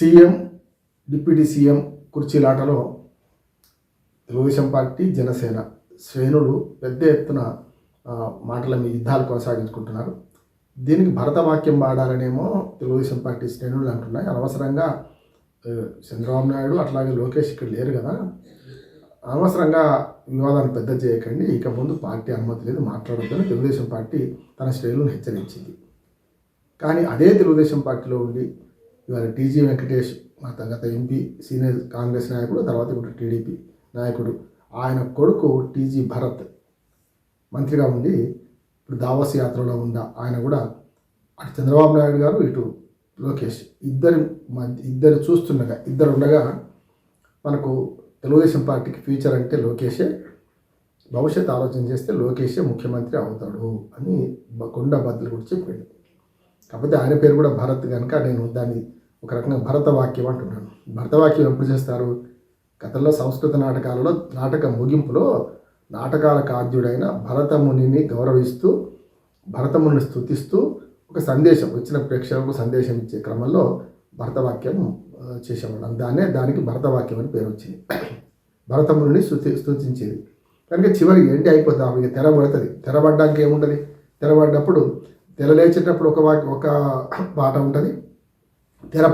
CM deputy CM కుర్చీలాటలో Telugu Desam party Janasena. శ్రేణులు పెద్ద ఎత్తున మాటల మీద యుద్ధాలు కొనసాగించుకుంటున్నారు. దీనికి భరతవాక్యం వాడాలనేమో తెలుగుదేశం పార్టీ శ్రేణులు అంటున్నాయి. అనవసరంగా చంద్రబాబు నాయుడు అట్లాగే లోకేష్ ఇక్కడ లేరు కదా. అనవసరంగా వివాదాన్ని పెద్ద చేయకండి. ఇక ముందు పార్టీ అనుమతి లేదు. మాట్లాడొద్దని తెలుగుదేశం పార్టీ తన శ్రేణులను హెచ్చరించింది. కానీ అదే తెలుగుదేశం పార్టీలో ఉండి ఇవాళ టీజీ వెంకటేష్ మా గత ఎంపీ సీనియర్ కాంగ్రెస్ నాయకుడు తర్వాత ఇప్పుడు టీడీపీ నాయకుడు. ఆయన కొడుకు టీజీ భరత్ మంత్రిగా ఉండి ఇప్పుడు దావస్ యాత్రలో ఉందా ఆయన కూడా అటు చంద్రబాబు నాయుడు గారు ఇటు లోకేష్. ఇద్దరు మధ్య ఇద్దరు చూస్తుండగా ఇద్దరు ఉండగా మనకు తెలుగుదేశం పార్టీకి ఫ్యూచర్ అంటే లోకేషే. భవిష్యత్ ఆలోచన చేస్తే లోకేషే ముఖ్యమంత్రి అవుతాడు అని బ- కొండ బద్దలు కూడా చెప్పింది కాకపోతే ఆయన పేరు కూడా భరత్ కనుక నేను దాన్ని ఒక రకంగా భరత వాక్యం అంటున్నాను భరత వాక్యం ఎప్పుడు చేస్తారు? కథల్లో సంస్కృత నాటకాలలో నాటక ముగింపులో నాటకాల కాద్యుడైన భరతమునిని గౌరవిస్తూ భరతముని స్థుతిస్తూ ఒక సందేశం వచ్చిన ప్రేక్షకులకు సందేశం ఇచ్చే క్రమంలో భరతవాక్యం చేసేవాళ్ళం దాన్నే దానికి భరతవాక్యం అని పేరు వచ్చింది. భరతముని స్థుతి స్థుతించేది కనుక చివరికి ఏంటి అయిపోతుంది? ఇక తెరబడుతుంది తెరబడ్డానికి ఏముంటుంది? తెరబడినప్పుడు తెరలేచేటప్పుడు ఒక వాక్య ఒక పాట ఉంటుంది. తెర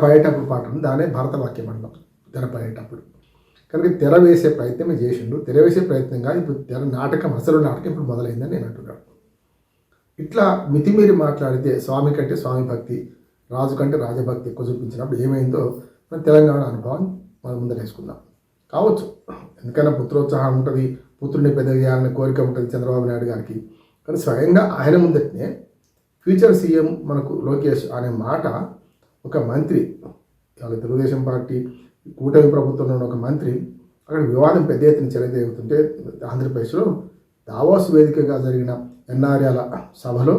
పాట దానే భరతవాక్యం అంటాం తెర పడేటప్పుడు. కనుక తెర వేసే ప్రయత్నమే చేసిండు. తెర వేసే ప్రయత్నంగా ఇప్పుడు తెర నాటకం అసలు నాటకం ఇప్పుడు మొదలైందని నేను అంటున్నాను. ఇట్లా మితిమీరి మాట్లాడితే స్వామి కంటే స్వామి భక్తి రాజు కంటే రాజభక్తి ఎక్కువ చూపించినప్పుడు ఏమైందో మన తెలంగాణ అనుభవం మనం ముందరేసుకుందాం కావచ్చు. ఎందుకైనా పుత్రోత్సాహం ఉంటుంది పుత్రుడిని పెద్ద చేయాలనే కోరిక ఉంటుంది చంద్రబాబు నాయుడు గారికి. కానీ స్వయంగా ఆయన ముందటనే ఫ్యూచర్ సీఎం మనకు లోకేష్ అనే మాట ఒక మంత్రి ఇవాళ తెలుగుదేశం పార్టీ కూటమి ప్రభుత్వంలో ఉన్న ఒక మంత్రి అక్కడ వివాదం పెద్ద ఎత్తున చెలదేగుతుంటే ఆంధ్రప్రదేశ్లో దావాస్ వేదికగా జరిగిన ఎన్ఆర్ఎల సభలో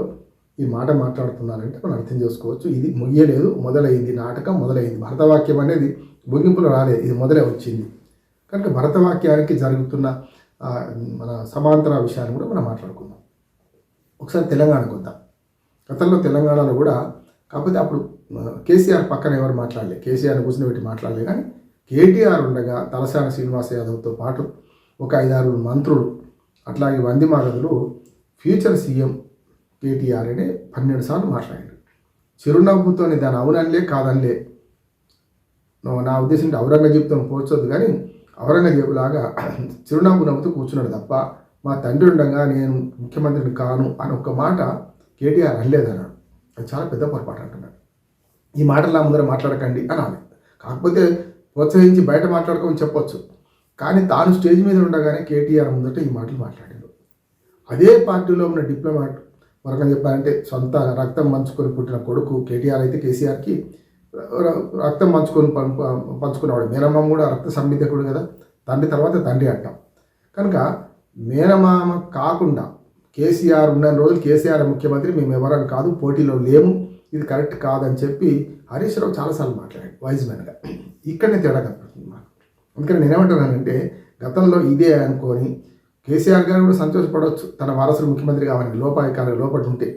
ఈ మాట మాట్లాడుతున్నారంటే మనం అర్థం చేసుకోవచ్చు. ఇది ముగియలేదు మొదలైంది నాటకం మొదలైంది భరతవాక్యం అనేది ముగింపులో రాలేదు ఇది మొదలే వచ్చింది. కనుక భరతవాక్యానికి జరుగుతున్న మన సమాంతర విషయాన్ని కూడా మనం మాట్లాడుకుందాం. ఒకసారి తెలంగాణకు వద్దాం. గతంలో తెలంగాణలో కూడా కాకపోతే అప్పుడు కేసీఆర్ పక్కన ఎవరు మాట్లాడలే. కేసీఆర్ కూర్చుని మాట్లాడలే. కానీ కేటీఆర్ ఉండగా తలసాని శ్రీనివాస యాదవ్తో పాటు ఒక ఐదారు మంత్రులు అట్లాగే వందిమాగదులు ఫ్యూచర్ సీఎం కేటీఆర్ అని పన్నెండు సార్లు మాట్లాడారు. చిరునవ్వుతోని దాని అవుననిలే కాదనిలే. నా ఉద్దేశం ఔరంగజేబుతో పోల్చొద్దు. కానీ ఔరంగజేబు లాగా చిరునవ్వు నవ్వుతూ కూర్చున్నాడు తప్ప మా తండ్రి ఉండగా నేను ముఖ్యమంత్రిని కాను అని ఒక్క మాట కేటీఆర్ అనలేదన్నాడు. అది చాలా పెద్ద పొరపాటు అంటున్నాడు. ఈ మాటలు నా ముందర మాట్లాడకండి అనాలి. కాకపోతే ప్రోత్సహించి బయట మాట్లాడుకోమని చెప్పొచ్చు. కానీ తాను స్టేజ్ మీద ఉండగానే కేటీఆర్ ముందట ఈ మాటలు మాట్లాడాడు. అదే పార్టీలో ఉన్న డిప్లొమాట్ వరకం చెప్పాలంటే సొంత రక్తం పంచుకొని పుట్టిన కొడుకు కేటీఆర్ అయితే కేసీఆర్కి రక్తం పంచుకొని పంపు పంచుకున్నవాడు. మేనమామ కూడా రక్త సంబిధకుడు కదా. తండ్రి తర్వాత తండ్రి అంటాం. కనుక మేనమామ కాకుండా కేసీఆర్ ఉన్న రోజులు కేసీఆర్ ముఖ్యమంత్రి మేము ఎవరం కాదు పోటీలో లేము. ఇది కరెక్ట్ కాదని చెప్పి హరీష్ రావు చాలాసార్లు మాట్లాడాడు వైజ్ మ్యాన్గా ఇక్కడనే తేడా కనపడుతుంది మాకు. అందుకని నేనేమంటున్నానంటే గతంలో ఇదే అనుకొని కేసీఆర్ గారు కూడా సంతోషపడవచ్చు. తన వారసుడు ముఖ్యమంత్రి కావాలని లోపాయికాలు లోపల ఉంటే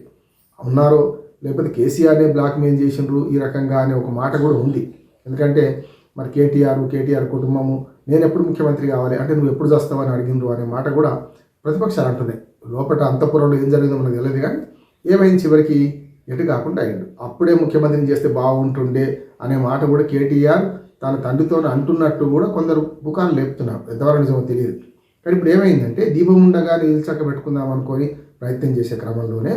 ఉన్నారో లేకపోతే కేసీఆర్నే బ్లాక్మెయిల్ చేసిండ్రు ఈ రకంగా అనే ఒక మాట కూడా ఉంది. ఎందుకంటే మరి కేటీఆర్ కేటీఆర్ కుటుంబము నేను ఎప్పుడు ముఖ్యమంత్రి కావాలి అంటే నువ్వు ఎప్పుడు చేస్తావని అడిగిండ్రు అనే మాట కూడా ప్రతిపక్షాలు అంటున్నాయి. లోపల అంతఃపురంలో ఏం జరిగిందో మనకు తెలియదు కానీ ఏమైంది చివరికి? ఎటు కాకుండా అయిండు అప్పుడే ముఖ్యమంత్రిని చేస్తే బాగుంటుండే అనే మాట కూడా కేటీఆర్ తన తండ్రితో అంటున్నట్టు కూడా కొందరు పుకార్లు లేపుతున్నారు. ఎంతవరకు నిజమో తెలియదు. కానీ ఇప్పుడు ఏమైందంటే దీపం ఉండగానే నిల్చక్క పెట్టుకుందాం అనుకొని ప్రయత్నం చేసే క్రమంలోనే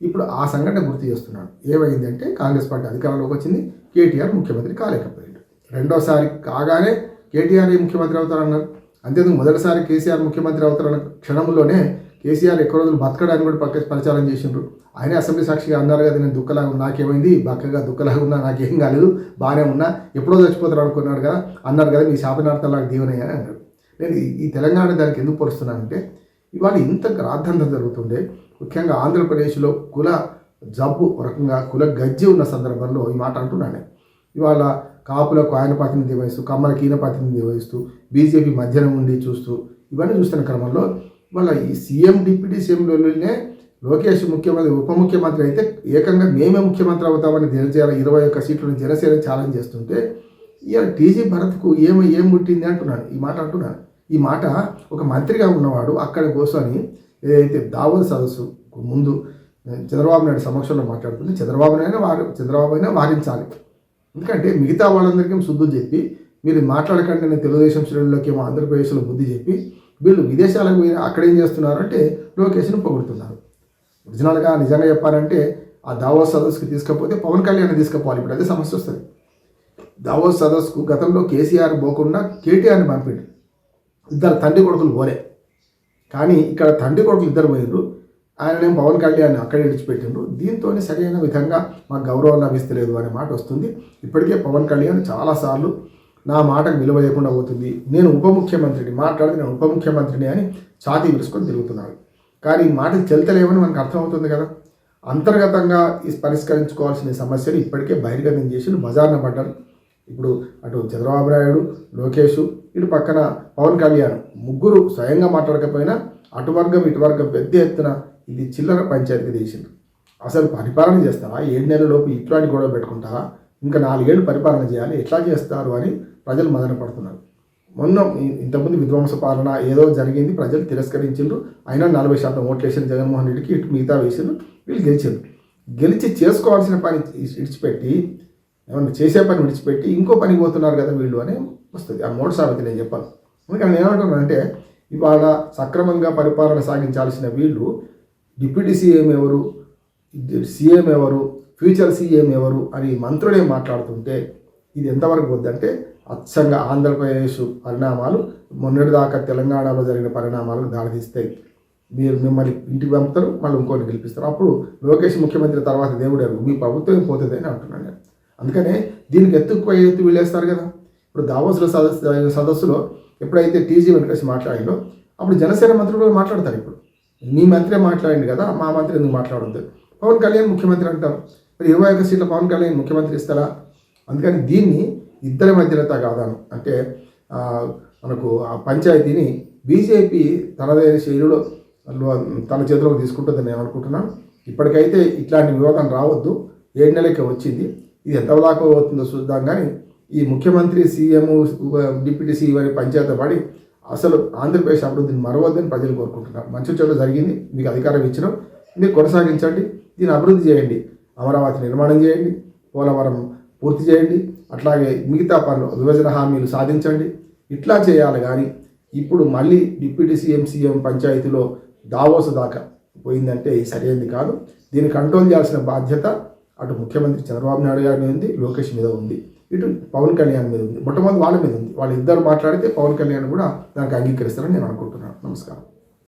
ఇప్పుడు ఆ సంఘటన గుర్తు చేస్తున్నాను. ఏమైందంటే కాంగ్రెస్ పార్టీ అధికారంలోకి వచ్చింది కేటీఆర్ ముఖ్యమంత్రి కాలేకపోయాడు. రెండోసారి కాగానే కేటీఆర్ ముఖ్యమంత్రి అవుతారన్నారు? అంతేందుకు మొదటిసారి కేసీఆర్ ముఖ్యమంత్రి అవుతారన్న క్షణంలోనే కేసీఆర్ ఎక్కువ రోజులు బతకడానికి కూడా పక్క ప్రచారం చేసిండ్రు. ఆయనే అసెంబ్లీ సాక్షిగా అన్నారు కదా నేను దుఃఖలాగా నాకేమైంది? బక్కగా దుఃఖలాగా ఉన్నా నాకేం కాలేదు బాగానే ఉన్నా ఎప్పుడో చచ్చిపోతారు అనుకున్నాడు కదా అన్నారు కదా మీ శాపనార్థాలకు దీవనయ్య అని అన్నాడు. నేను ఈ- తెలంగాణ దానికి ఎందుకు పొరుస్తున్నానంటే ఇవాళ ఇంత రాద్ధాంతం జరుగుతుండే ముఖ్యంగా ఆంధ్రప్రదేశ్లో కుల జబ్బు ఒక రకంగా కుల గజ్జి ఉన్న సందర్భంలో ఈ మాట అంటున్నాను. ఇవాళ కాపులకు ఆయన ప్రాతినిధ్యం వహిస్తూ కమ్మలకు ఈయన ప్రాతినిధ్యం వహిస్తూ బీజేపీ మధ్యన ఉండి చూస్తూ ఇవన్నీ చూస్తున్న క్రమంలో మళ్ళీ ఈ సీఎం డిప్యూటీ సీఎంలోనే లోకేష్ ముఖ్యమంత్రి ఉప ముఖ్యమంత్రి అయితే ఏకంగా మేమే ముఖ్యమంత్రి అవుతామని జనసేన ఇరవై ఒక్క సీట్లను జనసేన ఛాలెంజ్ చేస్తుంటే ఇవాళ టీజీ భరత్కు ఏమి ఏం ముట్టింది అంటున్నాను ఈ మాట అంటున్నాను ఈ మాట ఒక మంత్రిగా ఉన్నవాడు అక్కడ కూర్చొని ఏదైతే దావోద్ సదస్సు ముందు చంద్రబాబు నాయుడు సమక్షంలో మాట్లాడుతుంది చంద్రబాబు నాయుడు వారి చంద్రబాబు అయినా వారించాలి. ఎందుకంటే మిగతా వాళ్ళందరికీ శుద్ధులు చెప్పి వీళ్ళు మాట్లాడకండి నేను తెలుగుదేశం శ్రేణుల్లోకి ఏమో ఆంధ్రప్రదేశ్లో బుద్ధి చెప్పి వీళ్ళు విదేశాలకు పోయి అక్కడ ఏం చేస్తున్నారంటే లోకేష్ని పొగుడుతున్నారు. ఒరిజినల్గా నిజంగా చెప్పాలంటే ఆ దావోస్ సదస్సుకి తీసుకపోతే పవన్ కళ్యాణ్ తీసుకుపోవాలి. ఇప్పుడు అదే సమస్య వస్తుంది. దావోస్ సదస్సుకు గతంలో కేసీఆర్ పోకుండా కేటీఆర్ని పంపిండు. ఇద్దరు తండ్రి కొడుకులు పోలే. కానీ ఇక్కడ తండ్రి కొడుకులు ఇద్దరు పోయిండ్రు ఆయన పవన్ కళ్యాణ్ అక్కడే విడిచిపెట్టిండ్రు. దీంతో సరైన విధంగా మాకు గౌరవం లభిస్తలేదు అనే మాట వస్తుంది. ఇప్పటికే పవన్ కళ్యాణ్ చాలాసార్లు నా మాటకు విలువ లేకుండా పోతుంది. నేను ఉప ముఖ్యమంత్రిని మాట్లాడితే నేను ఉప ముఖ్యమంత్రిని అని ఛాతీ విరుసుకొని తిరుగుతున్నాడు. కానీ ఈ మాటకి చెల్తలేవని మనకు అర్థమవుతుంది కదా. అంతర్గతంగా ఈ పరిష్కరించుకోవాల్సిన సమస్యలు ఇప్పటికే బహిర్గతం చేసి బజార్న పడ్డారు ఇప్పుడు అటు చంద్రబాబు నాయుడు లోకేష్ ఇటు పక్కన పవన్ కళ్యాణ్ ముగ్గురు స్వయంగా మాట్లాడకపోయినా అటు వర్గం ఇటు వర్గం పెద్ద ఎత్తున ఇది చిల్లర పంచాయతీ దేశం అసలు పరిపాలన చేస్తారా ఏడు నెలలలోపు ఇట్లాంటి గొడవ పెట్టుకుంటారా ఇంకా నాలుగేళ్ళు పరిపాలన చేయాలి. ఎట్లా చేస్తారు అని ప్రజలు మదన పడుతున్నారు. మొన్న ఇంతకుముందు విధ్వంస పాలన ఏదో జరిగింది ప్రజలు తిరస్కరించిండ్రు. అయినా నలభై శాతం ఓట్లు వేసిన జగన్మోహన్ రెడ్డికి ఇటు మిగతా వేసారు వీళ్ళు గెలిచిండ్రు. గెలిచి చేసుకోవాల్సిన పని విడిచిపెట్టి ఏమన్నా చేసే పని విడిచిపెట్టి ఇంకో పనికి పోతున్నారు కదా వీళ్ళు అని వస్తుంది. ఆ మూడు సామెత నేను చెప్పాను. అందుకని నేను ఏమంటున్నానంటే ఇవాళ సక్రమంగా పరిపాలన సాగించాల్సిన వీళ్ళు డిప్యూటీ సీఎం ఎవరు సీఎం ఎవరు ఫ్యూచర్ సీఎం ఎవరు అని మంత్రులే మాట్లాడుతుంటే ఇది ఎంతవరకు వద్దంటే అచ్చంగా ఆంధ్రప్రదేశ్ పరిణామాలు మొన్నటిదాకా తెలంగాణలో జరిగిన పరిణామాలకు దారితీస్తాయి మీరు మిమ్మల్ని ఇంటికి పంపుతారు మళ్ళీ ఇంకోటి గెలిపిస్తారు. అప్పుడు లోకేష్ ముఖ్యమంత్రి తర్వాత దేవుడారు మీ ప్రభుత్వం పోతుంది అని అంటున్నాను నేను అందుకనే దీనికి ఎత్తుకు ఎత్తు వీళ్ళేస్తారు కదా. ఇప్పుడు దావోస్లో సదస్సు సదస్సులో ఎప్పుడైతే టీజీ వెంకటేష్ మాట్లాడిందో అప్పుడు జనసేన మంత్రులు కూడా మాట్లాడతారు ఇప్పుడు. మీ మంత్రే మాట్లాడింది కదా మా మంత్రి ఎందుకు మాట్లాడద్దు? పవన్ కళ్యాణ్ ముఖ్యమంత్రి అంటారు. మరి ఇరవై ఒక్క సీట్ల పవన్ కళ్యాణ్ ముఖ్యమంత్రి ఇస్తారా అందుకని దీన్ని ఇద్దరి మధ్యలత కాదాను. అంటే మనకు ఆ పంచాయతీని బీజేపీ తనదైన శైలిలో తన చేతిలోకి తీసుకుంటుందని నేను అనుకుంటున్నాను. ఇప్పటికైతే ఇట్లాంటి వివాదం రావద్దు. ఏడు నెలలకే వచ్చింది. ఇది ఎంత దాకా అవుతుందో చూద్దాం కానీ ఈ ముఖ్యమంత్రి సీఎం డిప్యూటీ సీఎం అని పంచాయతీ పడి అసలు ఆంధ్రప్రదేశ్ అభివృద్ధిని మరవద్దని ప్రజలు కోరుకుంటున్నారు. మంచి చోట జరిగింది. మీకు అధికారం ఇచ్చినాం. మీరు కొనసాగించండి. దీన్ని అభివృద్ధి చేయండి. అమరావతి నిర్మాణం చేయండి. పోలవరం పూర్తి చేయండి. అట్లాగే మిగతా పనులు విభజన హామీలు సాధించండి. ఇట్లా చేయాలి కానీ ఇప్పుడు మళ్ళీ డిప్యూటీ సీఎం సీఎం పంచాయతీలో దావోసు దాకా పోయిందంటే సరైనది కాదు. దీన్ని కంట్రోల్ చేయాల్సిన బాధ్యత అటు ముఖ్యమంత్రి చంద్రబాబు నాయుడు గారి మీద ఉంది లోకేష్ మీద ఉంది. ఇటు పవన్ కళ్యాణ్ మీద ఉంది. మొట్టమొదటి వాళ్ళ మీద ఉంది. వాళ్ళిద్దరు మాట్లాడితే పవన్ కళ్యాణ్ కూడా దానికి అంగీకరిస్తారని నేను అనుకుంటున్నాను. నమస్కారం.